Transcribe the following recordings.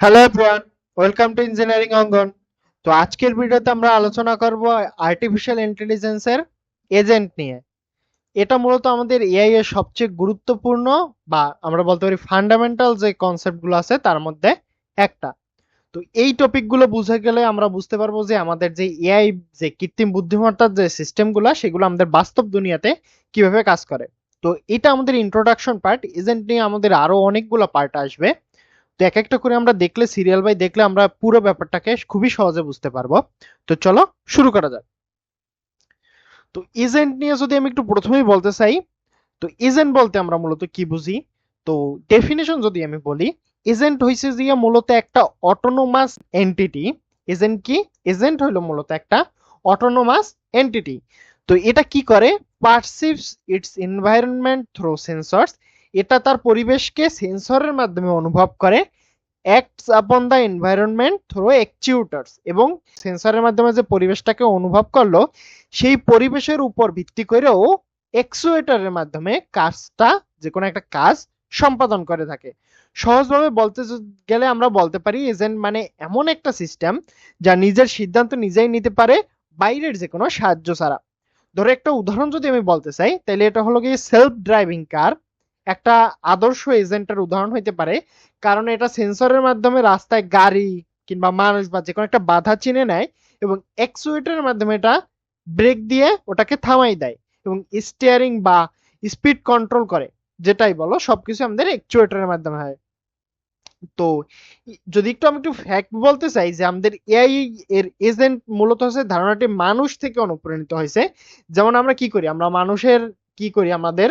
Hello everyone welcome to engineering Angon তো আজকের ভিডিওতে আমরা আলোচনা করব আর্টিফিশিয়াল ইন্টেলিজেন্সের এজেন্ট নিয়ে। এটা মূলত আমাদের এআই এর সবচেয়ে গুরুত্বপূর্ণ বা আমরা বলতে পারি ফান্ডামেন্টাল যে কনসেপ্টগুলো আছে তার মধ্যে একটা। তো এই টপিকগুলো বুঝে গেলে আমরা বুঝতে পারব যে আমাদের যে এআই যে কৃত্রিম বুদ্ধিমত্তার যে সিস্টেমগুলো সেগুলো আমাদের বাস্তব দুনিয়াতে কীভাবে কাজ করে। তো এটা আমাদের ইন্ট্রোডাকশন পার্ট এজেন্ট নিয়ে আমাদের আরও অনেকগুলো পার্ট আসবে। এক একটা করে আমরা দেখলে সিরিয়াল বাই দেখলে আমরা পুরো ব্যাপারটাকে খুবই সহজে বুঝতে পারব। তো চলো শুরু করা যাক। তো এজেন্ট নিয়ে যদি আমি একটু প্রথমেই বলতে চাই, তো এজেন্ট বলতে আমরা মূলত কি বুঝি? তো ডেফিনেশন যদি আমি বলি এজেন্ট হইছে যে মূলত একটা অটোনোমাস এন্টিটি এজেন্ট কি? এজেন্ট হইল মূলত একটা অটোনোমাস এন্টিটি তো এটা কি করে? Perceives its environment through sensors এটা তার পরিবেশকে সেন্সরের মাধ্যমে অনুভব করে acts upon the environment throw অ্যাকচুয়েটার্স এবং সেন্সরের মাধ্যমে যে পরিবেশটাকে অনুভব করল, সেই পরিবেশের উপর ভিত্তি করেও ও অ্যাকচুয়েটারের মাধ্যমে কাজটা যে কোনো একটা কাজ সম্পাদন করে থাকে। সহজভাবে বলতে গেলে আমরা বলতে পারি এজেন্ট মানে এমন একটা সিস্টেম যা নিজের সিদ্ধান্ত নিজেই নিতে পারে বাইরের যে কোনো সাহায্য ছাড়া। ধরো একটা উদাহরণ যদি আমি বলতে চাই তাহলে এটা হলো গিয়ে সেলফ ড্রাইভিং কার একটা আদর্শ এজেন্টের উদাহরণ হইতে পারে, কারণ এটা সেন্সরের মাধ্যমে রাস্তায় গাড়ি কিংবা মানুষ বা যে কোনো একটা বাধা চিনে নেয় এবং এক্সুয়েটারের মাধ্যমে এটা ব্রেক দিয়ে ওটাকে থামাই দেয় এবং স্টিয়ারিং বা স্পিড কন্ট্রোল করে, যেটাই বলো সবকিছু আমাদের অ্যাকচুয়েটারের মাধ্যমে হয়। তো যদি একটু আমি একটু ফ্যাক্ট বলতে চাই যে আমাদের এআই এর এজেন্ট মূলত হচ্ছে ধারণাটি মানুষ থেকে অনুপ্রাণিত হয়েছে। যেমন আমরা কি করি? আমরা মানুষের কি করি? আমাদের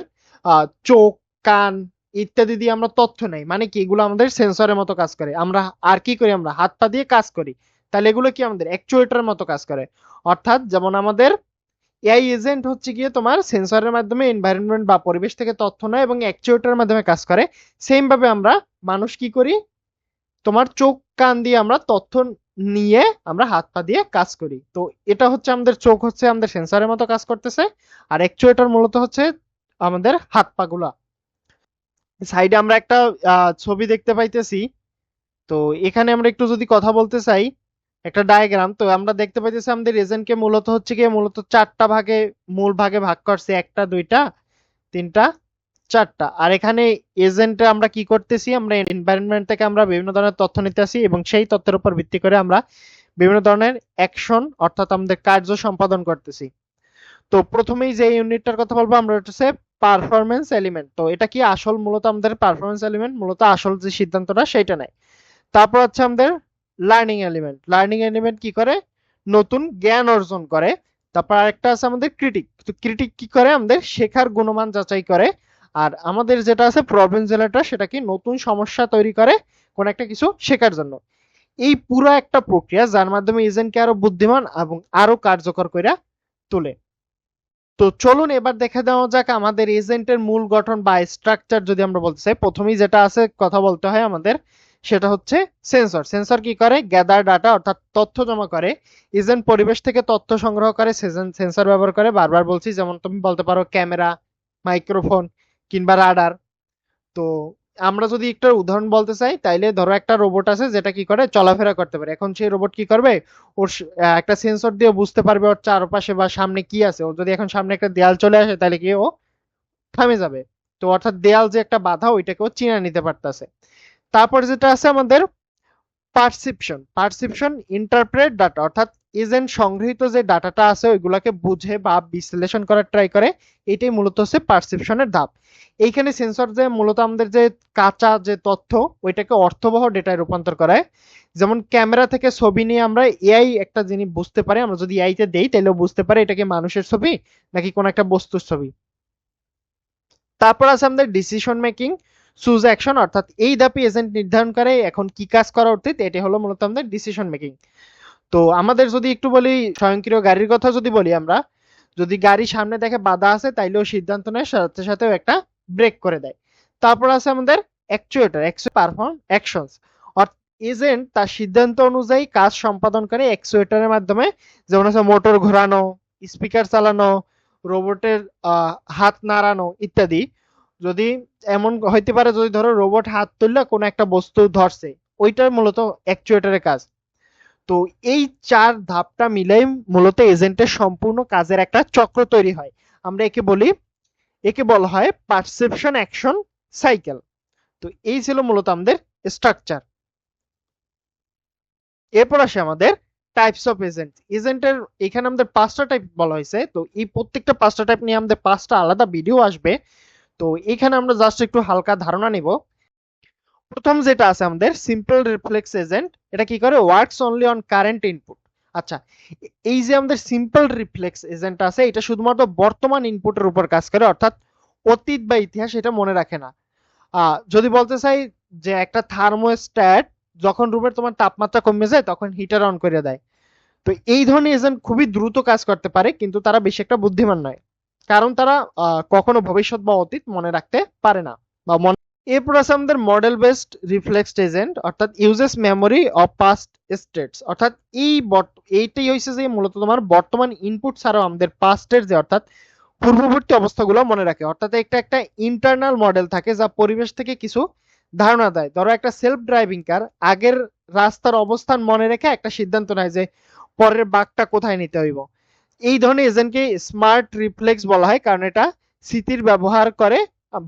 চোখ কান ইত্যাদি দিয়ে আমরা তথ্য নেই। মানে কি? এগুলো আমাদের সেন্সরের মতো কাজ করে। আমরা আর কি করি আমরা? হাত পা দিয়ে কাজ করি। তাহলে এগুলো কি আমাদের? অ্যাকচুয়েটারের মতো কাজ করে। অর্থাৎ যেমন আমাদের এআই এজেন্ট হচ্ছে গিয়ে তোমার সেন্সরের মাধ্যমে এনভায়রনমেন্ট বা পরিবেশ থেকে তথ্য নেয় এবং অ্যাকচুয়েটারের মাধ্যমে কাজ করে। সেম ভাবে আমরা মানুষ কি করি? তোমার চোখ, কান দিয়ে আমরা তথ্য নিয়ে আমরা হাত পা দিয়ে কাজ করি। তো এটা হচ্ছে আমাদের চোখ হচ্ছে আমাদের সেন্সরের মতো কাজ করতেছে। আর অ্যাকচুয়েটার মূলত হচ্ছে আমাদের হাত পা গুলা। সাইডে আমরা একটা ছবি দেখতে পাইতেছি। তো এখানে আমরা একটু যদি কথা বলতে চাই, একটা ডায়াগ্রাম তো আমরা দেখতে পাইতেছি আমাদের এজেন্টকে মূলত হচ্ছে গিয়ে মূলত চারটা ভাগে, মূল ভাগে ভাগ করছে, একটা, দুইটা, তিনটা, চারটা। আর এখানে এজেন্টে আমরা কি করতেছি, আমরা এনভায়রনমেন্ট থেকে আমরা বিভিন্ন ধরনের তথ্য নিতেছি এবং সেই তথ্যের উপর ভিত্তি করে আমরা বিভিন্ন ধরনের অ্যাকশন অর্থাৎ আমাদের কার্য সম্পাদন করতেছি। তো প্রথমেই যে ইউনিটটার কথা বলব, আমরা হচ্ছে পারফরমেন্স এলিমেন্ট তো এটা কি আসল, মূলত আমাদের পারফরমেন্স এলিমেন্ট মূলত আসল যে সিদ্ধান্তটা সেটা নেয়। তারপর হচ্ছে আমাদের লার্নিং এলিমেন্ট লার্নিং এলিমেন্ট কি করে? নতুন জ্ঞান অর্জন করে। তারপর আরেকটা আছে আমাদের ক্রিটিক তো ক্রিটিক কি করে? আমাদের শেখার গুণমান যাচাই করে। আর আমাদের যেটা আছে প্রবলেম জেলাটা সেটা কি নতুন সমস্যা তৈরি করে কোন একটা কিছু শেখার জন্য। এই পুরো একটা প্রক্রিয়া, যার মাধ্যমে এজেন্টকে আরও বুদ্ধিমান এবং আরও কার্যকর করে তোলে। তো চলুন এবার দেখে দেওয়া যাক আমাদের এজেন্টের মূল গঠন বা স্ট্রাকচার যদি আমরা বলতে চাই। প্রথমেই যেটা আছে, কথা বলতে হয় আমাদের, সেটা হচ্ছে সেন্সর সেন্সর কি করে? গ্যাদার ডাটা অর্থাৎ তথ্য জমা করে। এজেন্ট পরিবেশ থেকে তথ্য সংগ্রহ করে সেন্সর ব্যবহার করে। বারবার বলছি, যেমন তুমি বলতে পারো, ক্যামেরা মাইক্রোফোন কিংবা রাডার তো আমরা যদি একটা উদাহরণ বলতে চাই, তাইলে ধরো একটা রোবট আছে যেটা কি করে? চলাফেরা করতে পারে। এখন সেই রোবট কি করবে? ওর একটা সেন্সর দিয়ে বুঝতে পারবে ওর চারপাশে বা সামনে কি আছে। ও যদি এখন সামনে একটা দেয়াল চলে আসে তাহলে কি ও থামে যাবে। তো অর্থাৎ দেয়াল যে একটা বাধা, ওইটাকে ও চিনে নিতে পারতেছে। তারপর যেটা আছে আমাদের পারসিপশন পারসিপশন ইন্টারপ্রেট ডাটা অর্থাৎ এজেন্ট সংগৃহীত যে ডাটাটা আছে, ওইগুলাকে বুঝে বা বিশ্লেষণ করার ট্রাই করে, এটাই মূলত হচ্ছে পারসিপশনের ধাপ। এইখানে সেন্সর যে মূলত আমাদের যে কাঁচা যে তথ্য, ওইটাকে অর্থবহ ডেটায় রূপান্তর করায়। যেমন ক্যামেরা থেকে ছবি নিয়ে আমরা এআই একটা জিনিস বুঝতে পারি, আমরা যদি এআই তে দেই তাহলেও বুঝতে পারি এটা কি মানুষের ছবি, নাকি কোন একটা বস্তুর ছবি। তারপর আছে আমাদের ডিসিশন মেকিং চুজ অ্যাকশন অর্থাৎ এই ধাপে এজেন্ট নির্ধারণ করে এখন কি কাজ করা উচিত, এটি হলো মূলত আমাদের ডিসিশন মেকিং তো আমাদের যদি একটু বলি, স্বয়ংক্রিয় গাড়ির কথা যদি বলি আমরা, যদি গাড়ি সামনে দেখে বাধা আছে, তাইলেও সিদ্ধান্ত নেয়, সাথে সাথেও একটা ব্রেক করে দেয়। তারপর আছে আমাদের অ্যাকচুয়েটর পারফর্ম অ্যাকশনস এজেন্ট তার সিদ্ধান্ত অনুযায়ী কাজ সম্পাদন করে অ্যাকচুয়েটরের মাধ্যমে, যেমন হচ্ছে মোটর ঘোরানো স্পিকার চালানো রোবটের হাত নাড়ানো ইত্যাদি। যদি এমন হইতে পারে, যদি ধরো রোবট হাত তুললে কোনো একটা বস্তু ধরছে ওইটার মূলত অ্যাকচুয়েটরের কাজ। তো এই চার ধাপটা মিলেই মূলত এজেন্টের সম্পূর্ণ কাজের একটা চক্র তৈরি হয়। আমরা একে বলি, একে বলা হয় পারসেপশন অ্যাকশন সাইকেল তো এই ছিল মূলত আমাদের স্ট্রাকচার এরপর আসে আমাদের টাইপস অফ এজেন্ট এজেন্টের এখানে আমাদের পাঁচটা টাইপ বলা হয়েছে। তো এই প্রত্যেকটা পাঁচটা টাইপ নিয়ে আমাদের পাঁচটা আলাদা ভিডিও আসবে। তো এখানে আমরা জাস্ট একটু হালকা ধারণা নিব। প্রথম যেটা আছে আমাদের সিম্পল রিফ্লেক্স এজেন্ট এটা কি করে? Works only on current input আচ্ছা এই যে আমাদের সিম্পল রিফ্লেক্স এজেন্ট আছে, এটা শুধুমাত্র বর্তমান ইনপুটের উপর কাজ করে, অর্থাৎ অতীত বা ইতিহাস এটা মনে রাখে না। যদি বলতে চাই যে একটা থার্মোস্ট্যাট যখন রুমের তোমার তাপমাত্রা কমে যায়, তখন হিটার অন করে দেয়। তো এই ধরনের এজেন্ট খুবই দ্রুত কাজ করতে পারে, কিন্তু তারা বেশি একটা বুদ্ধিমান নয়। কারণ তারা কখনো ভবিষ্যৎ বা অতীত মনে রাখতে পারে না। বা মনে এরপর আছে আমাদের মডেল বেসড রিফ্লেক্সড এজেন্ট অর্থাৎ uses memory of past states অর্থাৎ এই এইটাই হয়েছে যে মূলত তোমার বর্তমান ইনপুট ছাড়াও আমাদের পাস্টের যে, অর্থাৎ পূর্ববর্তী অবস্থাগুলো মনে রাখে। অর্থাৎ একটা একটা ইন্টারনাল মডেল থাকে যা পরিবেশ থেকে কিছু ধারণা দেয়। ধরো একটা সেলফ ড্রাইভিং কার আগের রাস্তার অবস্থান মনে রেখে একটা সিদ্ধান্ত নেয় যে পরের বাঘটা কোথায় নিতে হইব? এই ধরনের এজেন্টকে স্মার্ট রিফ্লেক্স বলা হয়, কারণ এটা স্মৃতির ব্যবহার করে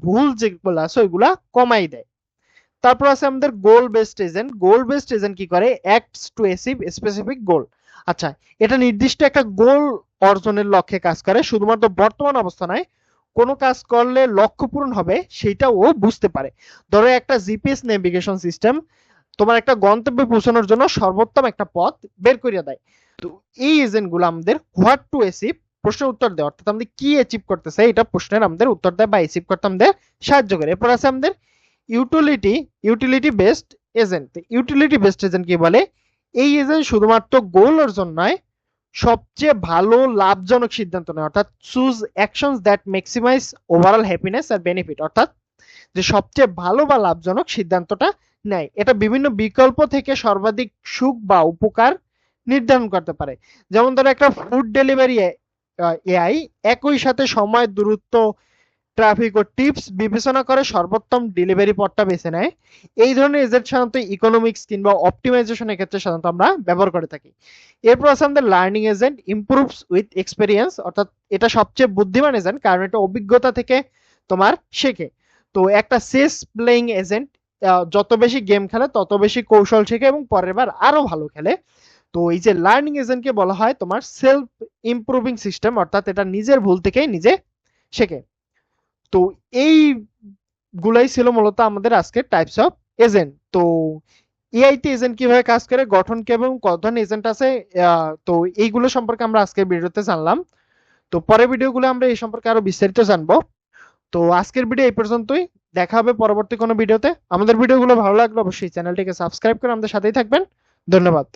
ভুল যেগুলো আছে ওইগুলা কমাই দেয়। তারপর আছে আমাদের goal based agent goal based agent কি করে? Acts to achieve specific goal আচ্ছা এটা নির্দিষ্ট একটা গোল অর্জনের লক্ষ্যে কাজ করে, শুধুমাত্র বর্তমান অবস্থা নয় কোনো কাজ করলে লক্ষ্য পূরণ হবে সেটা ও বুঝতে পারে। ধরো একটা জিপিএস নেভিগেশন সিস্টেম তোমার একটা গন্তব্যে পৌঁছানোর জন্য সর্বোত্তম একটা পথ বের করে দেয়। তো এই এজেন্টগুলো আমাদের হোয়াট টু অ্যাচিভ প্রশ্নের উত্তর দেয়। অর্থাৎ আমাদের কি অ্যাচিভ করতেছে, এটা প্রশ্নের আমাদের উত্তর দেয় বা অ্যাচিভ করতে আমাদের সাহায্য করে। এরপর আছে আমাদের utility utility based agent utility based agent কি বলে? এই এজেন্ট শুধুমাত্র গোল অর্জন নয়, সবচেয়ে ভালো, লাভজনক সিদ্ধান্ত নেয়। অর্থাৎ choose actions that maximise overall happiness R benefit অর্থাৎ যে সবচেয়ে ভালো বা লাভজনক সিদ্ধান্তটা নেয়। এটা বিভিন্ন বিকল্প থেকে সর্বাধিক সুখ বা উপকার নির্ধারণ করতে পারে। যেমন ধরো একটা ফুড ডেলিভারি এআই একই সাথে সময়, দূরত্ব ট্রাফিক ও টিপস বিবেচনা করে সর্বোত্তম ডেলিভারি পথটা বেছে নেয়। এই ধরনের এজেন্ট সাধারণত ইকোনমিক্স কিংবা অপটিমাইজেশনের ক্ষেত্রে সাধারণত আমরা ব্যবহার করে থাকি। এরপর আছে আমাদের learning agent improves with experience অর্থাৎ এটা সবচেয়ে বুদ্ধিমান এজেন্ট কারণ এটা অভিজ্ঞতা থেকে তোমার শেখে। তো একটা সেস প্লেইং এজেন্ট যত বেশি গেম খেলে, তত বেশি কৌশল শেখে এবং পরের বার আরও ভালো খেলে। তো এই যে লার্নিং এজেন্টকে বলা হয়, তোমার সেলফ ইমপ্রুভিং সিস্টেম অর্থাৎ এটা নিজের ভুল থেকেই নিজে শেখে। তো এই গুলাই ছিল মূলত আমাদের আজকের টাইপস অফ এজেন্ট তো এআইটি এজেন্ট কীভাবে কাজ করে, গঠন কে এবং কত ধরনের এজেন্ট আছে তো এইগুলো সম্পর্কে আমরা আজকের ভিডিওতে জানলাম। তো পরের ভিডিওগুলো আমরা এই সম্পর্কে আরও বিস্তারিত জানব। তো আজকের ভিডিও এই পর্যন্তই। দেখা হবে পরবর্তী কোনো ভিডিওতে। আমাদের ভিডিওগুলো ভালো লাগলে অবশ্যই চ্যানেলটিকে সাবস্ক্রাইব করে আমাদের সাথেই থাকবেন। ধন্যবাদ।